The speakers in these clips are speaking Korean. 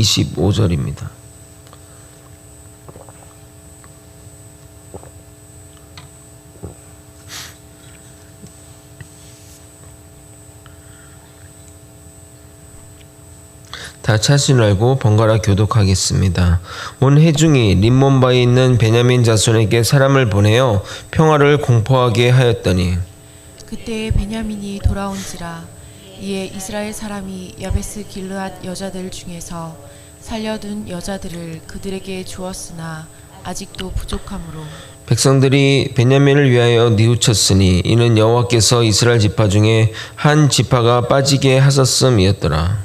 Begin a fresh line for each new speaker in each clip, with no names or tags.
25절입니다. 다 차순 알고 번갈아 교독하겠습니다. 온 해중이 림몬바에 있는 베냐민 자손에게 사람을 보내어 평화를 공포하게 하였더니
그때에 베냐민이 돌아온지라 이에 이스라엘 사람이 야베스 길르앗 여자들 중에서 살려둔 여자들을 그들에게 주었으나 아직도 부족함으로
백성들이 베냐민을 위하여 뉘우쳤으니 이는 여호와께서 이스라엘 지파 중에 한 지파가 빠지게 하셨음이었더라.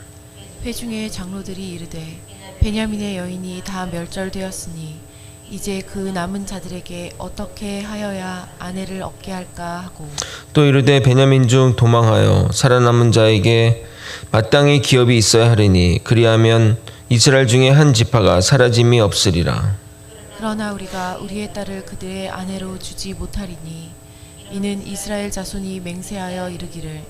회중의 장로들이 이르되 베냐민의 여인이 다 멸절되었으니 이제 그 남은 자들에게 어떻게 하여야 아내를 얻게 할까 하고
또 이르되 베냐민 중 도망하여 살아남은 자에게 마땅히 기업이 있어야 하리니 그리하면 이스라엘 중에 한 지파가 사라짐이 없으리라.
그러나 우리가 우리의 딸을 그들의 아내로 주지 못하리니 이는 이스라엘 자손이 맹세하여 이르기를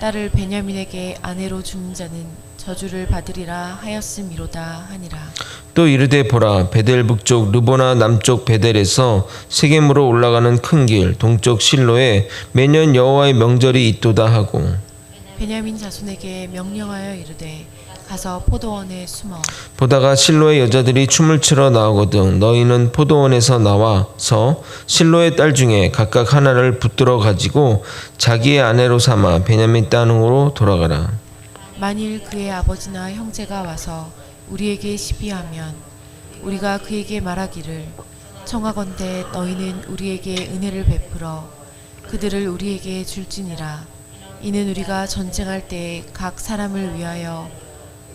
딸을 베냐민에게 아내로 주는 자는 저주를 받으리라 하였음이로다 하니라.
또 이르되 보라 베델 북쪽 르보나 남쪽 베델에서 세겜으로 올라가는 큰 길 동쪽 실로에 매년 여호와의 명절이 있도다 하고.
베냐민 자손에게 명령하여 이르되 가서 포도원에 숨어.
보다가 실로의 여자들이 춤을 추러 나오거든 너희는 포도원에서 나와서 실로의 딸 중에 각각 하나를 붙들어 가지고 자기의 아내로 삼아 베냐민 땅으로 돌아가라.
만일 그의 아버지나 형제가 와서 우리에게 시비하면 우리가 그에게 말하기를 청하건대 너희는 우리에게 은혜를 베풀어 그들을 우리에게 줄지니라. 이는 우리가 전쟁할 때 각 사람을 위하여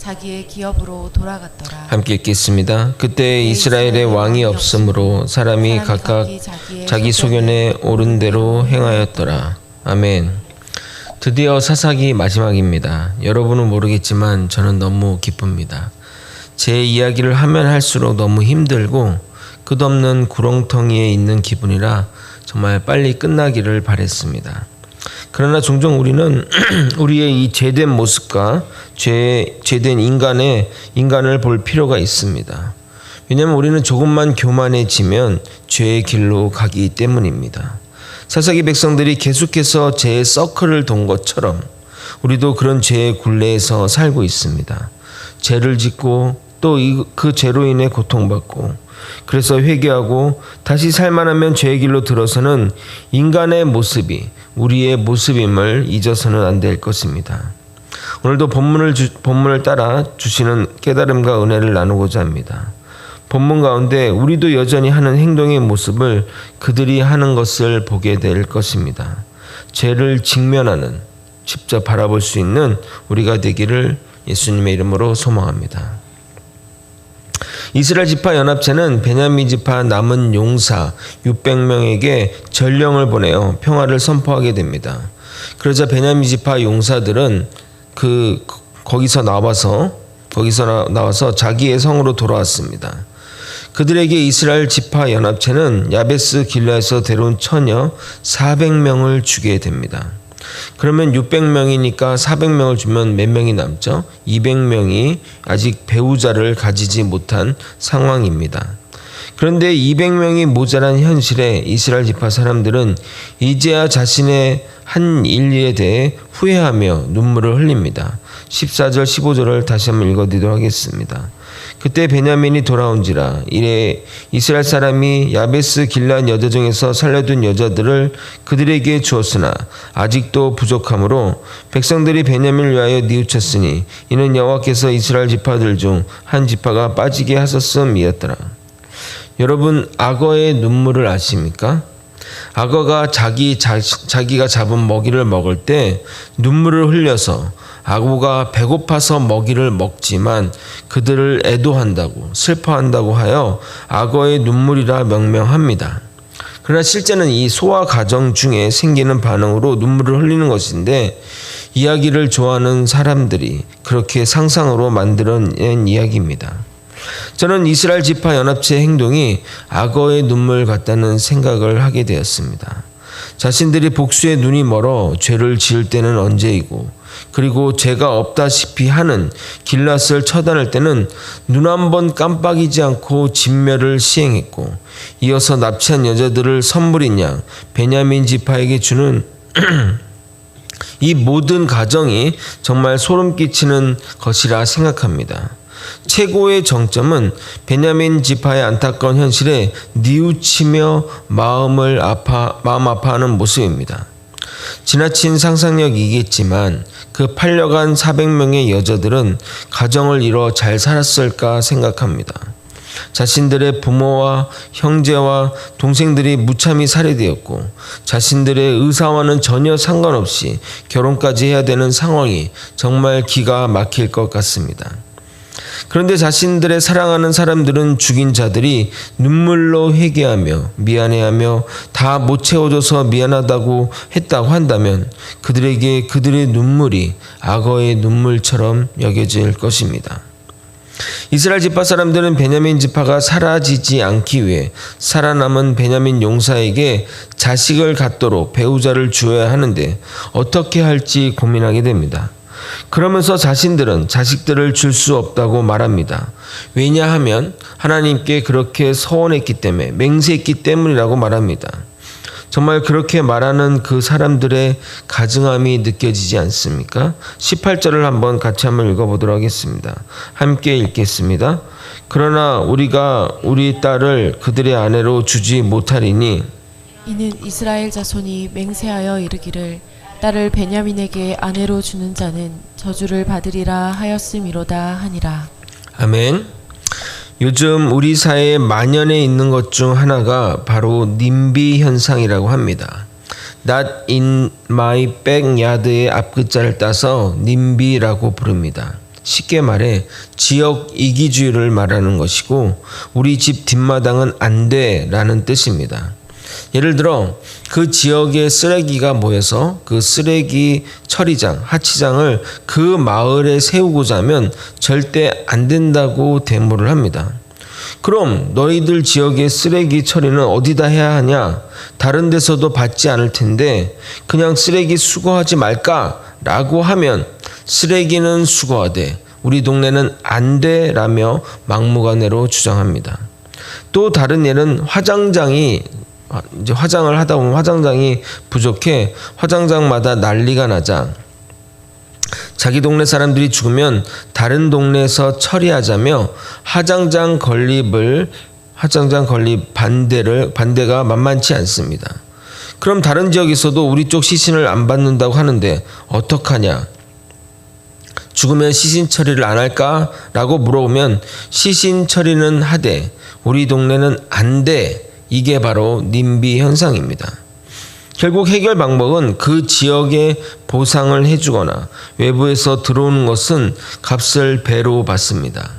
자기의 기업으로 돌아갔더라.
함께 읽겠습니다. 그때 이스라엘의 왕이 없으므로 사람이 각각 자기 소견에 옳은 대로 행하였더라. 아멘. 드디어 사사기 마지막입니다. 여러분은 모르겠지만 저는 너무 기쁩니다. 제 이야기를 하면 할수록 너무 힘들고 끝없는 구렁텅이에 있는 기분이라 정말 빨리 끝나기를 바랬습니다. 그러나 종종 우리는 우리의 이 죄된 모습과 죄, 죄된 인간의 인간을 볼 필요가 있습니다. 왜냐하면 우리는 조금만 교만해지면 죄의 길로 가기 때문입니다. 사사기 백성들이 계속해서 죄의 서클을 돈 것처럼 우리도 그런 죄의 굴레에서 살고 있습니다. 죄를 짓고 또 그 죄로 인해 고통받고 그래서 회개하고 다시 살만하면 죄의 길로 들어서는 인간의 모습이 우리의 모습임을 잊어서는 안 될 것입니다. 오늘도 본문을 주, 본문을 따라 주시는 깨달음과 은혜를 나누고자 합니다. 본문 가운데 우리도 여전히 하는 행동의 모습을 그들이 하는 것을 보게 될 것입니다. 죄를 직면하는 직접 바라볼 수 있는 우리가 되기를 예수님의 이름으로 소망합니다. 이스라엘 지파 연합체는 베냐민 지파 남은 용사 600명에게 전령을 보내어 평화를 선포하게 됩니다. 그러자 베냐민 지파 용사들은 그 거기서 나와서 거기서 나와서 자기의 성으로 돌아왔습니다. 그들에게 이스라엘 지파 연합체는 야베스 길라에서 데려온 처녀 400명을 주게 됩니다. 그러면 600명이니까 400명을 주면 몇 명이 남죠? 200명이 아직 배우자를 가지지 못한 상황입니다. 그런데 200명이 모자란 현실에 이스라엘 지파 사람들은 이제야 자신의 한 일에 대해 후회하며 눈물을 흘립니다. 14절 15절을 다시 한번 읽어드리도록 하겠습니다. 그때 베냐민이 돌아온지라 이래 이스라엘 사람이 야베스 길란 여자 중에서 살려둔 여자들을 그들에게 주었으나 아직도 부족하므로 백성들이 베냐민을 위하여 뉘우쳤으니 이는 여호와께서 이스라엘 지파들 중 한 지파가 빠지게 하셨음이었더라. 여러분 악어의 눈물을 아십니까? 악어가 자기 자, 자기가 잡은 먹이를 먹을 때 눈물을 흘려서 아고가 배고파서 먹이를 먹지만 그들을 애도한다고 슬퍼한다고 하여 악어의 눈물이라 명명합니다. 그러나 실제는 이 소아 가정 중에 생기는 반응으로 눈물을 흘리는 것인데 이야기를 좋아하는 사람들이 그렇게 상상으로 만들어낸 이야기입니다. 저는 이스라엘 지파 연합체 행동이 악어의 눈물 같다는 생각을 하게 되었습니다. 자신들이 복수의 눈이 멀어 죄를 지을 때는 언제이고 그리고 죄가 없다시피 하는 길랏을 처단할 때는 눈 한 번 깜빡이지 않고 진멸을 시행했고 이어서 납치한 여자들을 선물인 양 베냐민 지파에게 주는 이 모든 가정이 정말 소름 끼치는 것이라 생각합니다. 최고의 정점은 베냐민 지파의 안타까운 현실에 뉘우치며 마음을 아파 마음 아파하는 모습입니다. 지나친 상상력이겠지만 그 팔려간 400명의 여자들은 가정을 이뤄 잘 살았을까 생각합니다. 자신들의 부모와 형제와 동생들이 무참히 살해되었고 자신들의 의사와는 전혀 상관없이 결혼까지 해야 되는 상황이 정말 기가 막힐 것 같습니다. 그런데 자신들의 사랑하는 사람들은 죽인 자들이 눈물로 회개하며 미안해하며 다 못 채워줘서 미안하다고 했다고 한다면 그들에게 그들의 눈물이 악어의 눈물처럼 여겨질 것입니다. 이스라엘 지파 사람들은 베냐민 지파가 사라지지 않기 위해 살아남은 베냐민 용사에게 자식을 갖도록 배우자를 주어야 하는데 어떻게 할지 고민하게 됩니다. 그러면서 자신들은 자식들을 줄 수 없다고 말합니다. 왜냐하면 하나님께 그렇게 서원했기 때문에 맹세했기 때문이라고 말합니다. 정말 그렇게 말하는 그 사람들의 가증함이 느껴지지 않습니까? 18절을 한번 같이 한번 읽어보도록 하겠습니다. 함께 읽겠습니다. 그러나 우리가 우리 딸을 그들의 아내로 주지 못하리니
이는 이스라엘 자손이 맹세하여 이르기를 딸을 베냐민에게 아내로 주는 자는 저주를 받으리라 하였음이로다 하니라.
아멘. 요즘 우리 사회에 만연해 있는 것 중 하나가 바로 님비 현상이라고 합니다. Not in my backyard의 앞글자를 따서 님비라고 부릅니다. 쉽게 말해 지역 이기주의를 말하는 것이고 우리 집 뒷마당은 안 돼라는 뜻입니다. 예를 들어 그 지역에 쓰레기가 모여서 그 쓰레기 처리장, 하치장을 그 마을에 세우고자 하면 절대 안 된다고 대모를 합니다. 그럼 너희들 지역의 쓰레기 처리는 어디다 해야 하냐? 다른 데서도 받지 않을 텐데 그냥 쓰레기 수거하지 말까? 라고 하면 쓰레기는 수거하되 우리 동네는 안 돼라며 막무가내로 주장합니다. 또 다른 예는 화장장이 아, 이제 화장을 하다 보면 화장장이 부족해 화장장마다 난리가 나자 자기 동네 사람들이 죽으면 다른 동네에서 처리하자며 화장장 건립을 화장장 건립 반대를 반대가 만만치 않습니다. 그럼 다른 지역에서도 우리 쪽 시신을 안 받는다고 하는데 어떡하냐? 죽으면 시신 처리를 안 할까 라고 물어보면 시신 처리는 하되 우리 동네는 안 돼. 이게 바로 님비 현상입니다. 결국 해결 방법은 그 지역에 보상을 해주거나 외부에서 들어오는 것은 값을 배로 받습니다.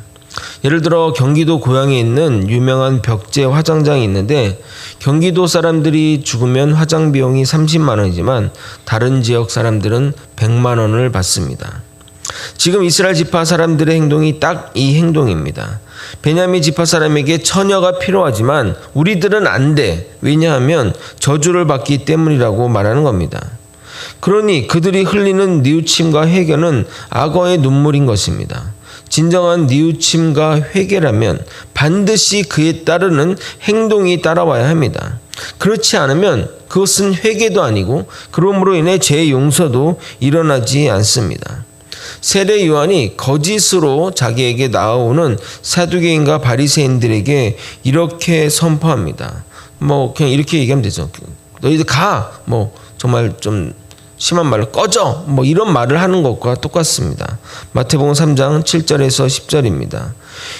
예를 들어 경기도 고향에 있는 유명한 벽제 화장장이 있는데 경기도 사람들이 죽으면 화장 비용이 30만 원이지만 다른 지역 사람들은 100만 원을 받습니다. 지금 이스라엘 지파 사람들의 행동이 딱 이 행동입니다. 베냐민 지파 사람에게 처녀가 필요하지만 우리들은 안 돼. 왜냐하면 저주를 받기 때문이라고 말하는 겁니다. 그러니 그들이 흘리는 뉘우침과 회개는 악어의 눈물인 것입니다. 진정한 뉘우침과 회개라면 반드시 그에 따르는 행동이 따라와야 합니다. 그렇지 않으면 그것은 회개도 아니고 그러므로 인해 죄 용서도 일어나지 않습니다. 세례 요한이 거짓으로 자기에게 나오는 사두개인과 바리새인들에게 이렇게 선포합니다. 뭐 그냥 이렇게 얘기하면 되죠. 너희들 가. 뭐 정말 좀 심한 말로 꺼져 뭐 이런 말을 하는 것과 똑같습니다. 마태복음 3장 7절에서 10절입니다.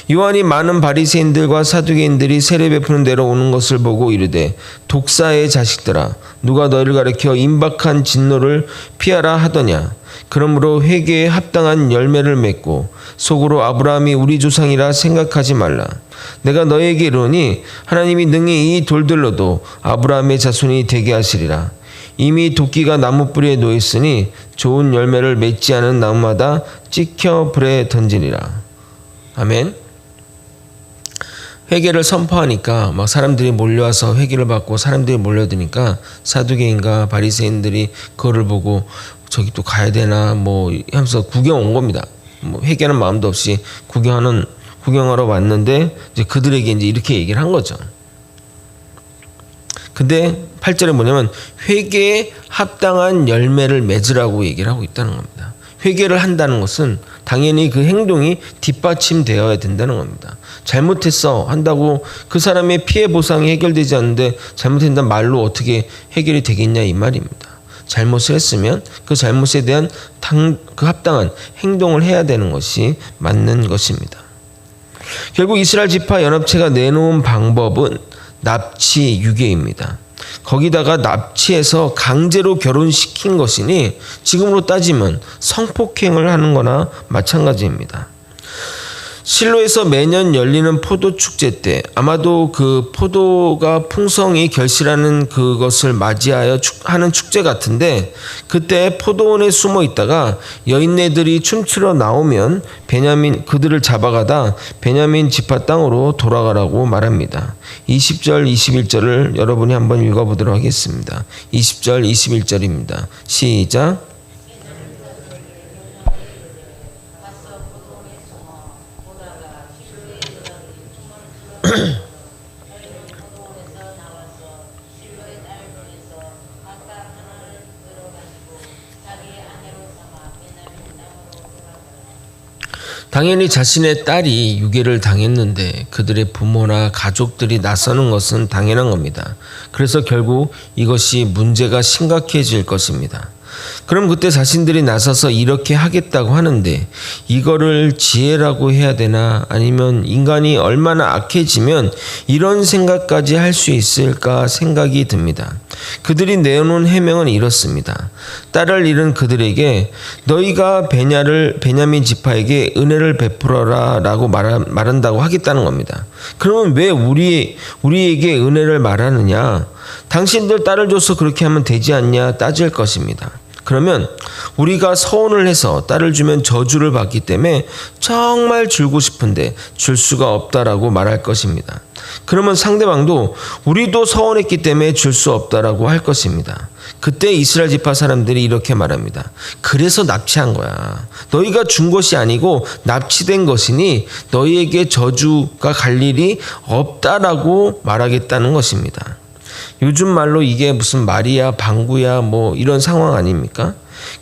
요한이 많은 바리새인들과 사두개인들이 세례 베푸는 데로 오는 것을 보고 이르되 독사의 자식들아 누가 너희를 가리켜 임박한 진노를 피하라 하더냐 그러므로 회개에 합당한 열매를 맺고 속으로 아브라함이 우리 조상이라 생각하지 말라. 내가 너에게 이르니 하나님이 능히 이 돌들로도 아브라함의 자손이 되게 하시리라. 이미 도끼가 나무 뿌리에 놓여 있으니 좋은 열매를 맺지 않은 나무마다 찍혀 불에 던지리라. 아멘. 회개를 선포하니까 막 사람들이 몰려와서 회개를 받고 사람들이 몰려드니까 사두개인과 바리새인들이 그거를 보고 저기 또 가야 되나 뭐 하면서 구경 온 겁니다. 뭐 회개하는 마음도 없이 구경하는 구경하러 왔는데 이제 그들에게 이제 이렇게 얘기를 한 거죠. 근데 8절에 뭐냐면 회개에 합당한 열매를 맺으라고 얘기를 하고 있다는 겁니다. 회개를 한다는 것은 당연히 그 행동이 뒷받침되어야 된다는 겁니다. 잘못했어 한다고 그 사람의 피해 보상이 해결되지 않는데 잘못했다 말로 어떻게 해결이 되겠냐 이 말입니다. 잘못을 했으면 그 잘못에 대한 당, 그 합당한 행동을 해야 되는 것이 맞는 것입니다. 결국 이스라엘 지파 연합체가 내놓은 방법은 납치 유괴입니다. 거기다가 납치해서 강제로 결혼시킨 것이니 지금으로 따지면 성폭행을 하는 거나 마찬가지입니다. 실로에서 매년 열리는 포도 축제 때 아마도 그 포도가 풍성히 결실하는 그것을 맞이하여 축, 하는 축제 같은데 그때 포도원에 숨어 있다가 여인네들이 춤추러 나오면 베냐민 그들을 잡아가다 베냐민 지파 땅으로 돌아가라고 말합니다. 20절 21절을 여러분이 한번 읽어보도록 하겠습니다. 20절 21절입니다. 시작. 당연히 자신의 딸이 유괴를 당했는데 그들의 부모나 가족들이 나서는 것은 당연한 겁니다. 그래서 결국 이것이 문제가 심각해질 것입니다. 그럼 그때 자신들이 나서서 이렇게 하겠다고 하는데 이거를 지혜라고 해야 되나 아니면 인간이 얼마나 악해지면 이런 생각까지 할 수 있을까 생각이 듭니다. 그들이 내놓은 해명은 이렇습니다. 딸을 잃은 그들에게 너희가 베냐를 베냐민 지파에게 은혜를 베풀어라라고 말한 다고 하겠다는 겁니다. 그러면 왜 우리 우리에게 은혜를 말하느냐? 당신들 딸을 줘서 그렇게 하면 되지 않냐 따질 것입니다. 그러면 우리가 서원을 해서 딸을 주면 저주를 받기 때문에 정말 줄고 싶은데 줄 수가 없다라고 말할 것입니다. 그러면 상대방도 우리도 서원했기 때문에 줄 수 없다라고 할 것입니다. 그때 이스라엘 지파 사람들이 이렇게 말합니다. 그래서 납치한 거야. 너희가 준 것이 아니고 납치된 것이니 너희에게 저주가 갈 일이 없다라고 말하겠다는 것입니다. 요즘 말로 이게 무슨 말이야, 방구야, 뭐 이런 상황 아닙니까?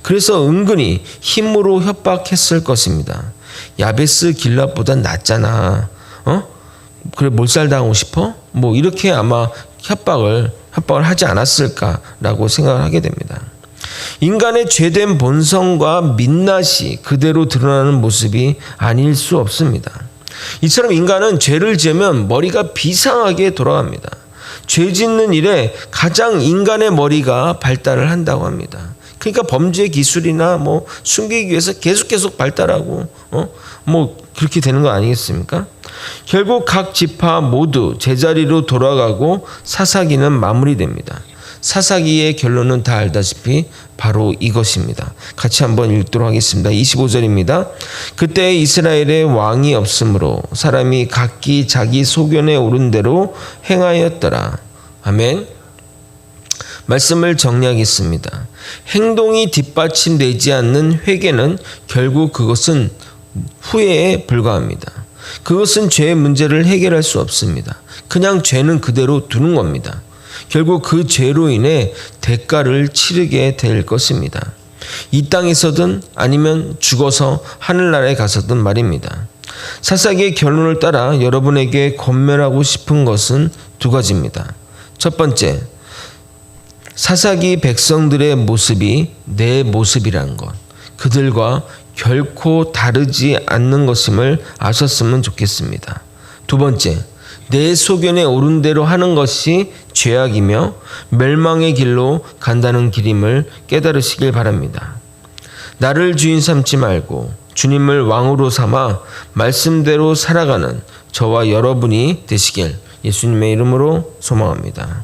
그래서 은근히 힘으로 협박했을 것입니다. 야베스 길랏보다 낫잖아. 어? 그래 몰살 당하고 싶어? 뭐 이렇게 아마 협박을 협박을 하지 않았을까라고 생각을 하게 됩니다. 인간의 죄된 본성과 민낯이 그대로 드러나는 모습이 아닐 수 없습니다. 이처럼 인간은 죄를 지으면 머리가 비상하게 돌아갑니다. 죄 짓는 일에 가장 인간의 머리가 발달을 한다고 합니다. 그러니까 범죄 기술이나 뭐 숨기기 위해서 계속 계속 발달하고 어 뭐 그렇게 되는 거 아니겠습니까? 결국 각 지파 모두 제자리로 돌아가고 사사기는 마무리됩니다. 사사기의 결론은 다 알다시피 바로 이것입니다. 같이 한번 읽도록 하겠습니다. 25절입니다. 그때 이스라엘에 왕이 없으므로 사람이 각기 자기 소견에 오른 대로 행하였더라. 아멘. 말씀을 정리하겠습니다. 행동이 뒷받침되지 않는 회개는 결국 그것은 후회에 불과합니다. 그것은 죄의 문제를 해결할 수 없습니다. 그냥 죄는 그대로 두는 겁니다. 결국 그 죄로 인해 대가를 치르게 될 것입니다. 이 땅에서든 아니면 죽어서 하늘나라에 가서든 말입니다. 사사기의 결론을 따라 여러분에게 권면하고 싶은 것은 두 가지입니다. 첫 번째, 사사기 백성들의 모습이 내 모습이라는 것, 그들과 결코 다르지 않는 것임을 아셨으면 좋겠습니다. 두 번째, 내 소견에 오른 대로 하는 것이 죄악이며 멸망의 길로 간다는 길임을 깨달으시길 바랍니다. 나를 주인 삼지 말고 주님을 왕으로 삼아 말씀대로 살아가는 저와 여러분이 되시길 예수님의 이름으로 소망합니다.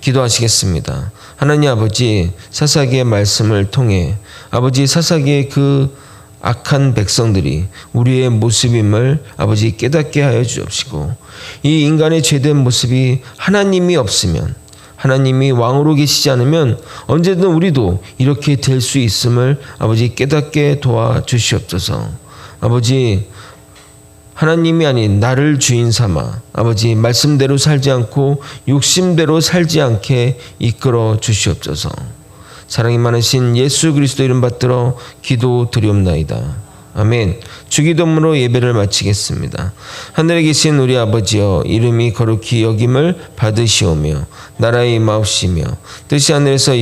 기도하시겠습니다. 하나님 아버지 사사기의 말씀을 통해 아버지 사사기의 그 악한 백성들이 우리의 모습임을 아버지 깨닫게 하여 주옵시고 이 인간의 죄된 모습이 하나님이 없으면 하나님이 왕으로 계시지 않으면 언제든 우리도 이렇게 될 수 있음을 아버지 깨닫게 도와 주시옵소서. 아버지 하나님이 아닌 나를 주인 삼아 아버지 말씀대로 살지 않고 욕심대로 살지 않게 이끌어 주시옵소서. 사랑이 많으신 예수 그리스도 이름 받들어 기도 드리옵나이다. 아멘. 주기도문으로 예배를 마치겠습니다. 하늘에 계신 우리 아버지여 이름이 거룩히 여김을 받으시오며 나라의 임하옵시며 뜻이 하늘에서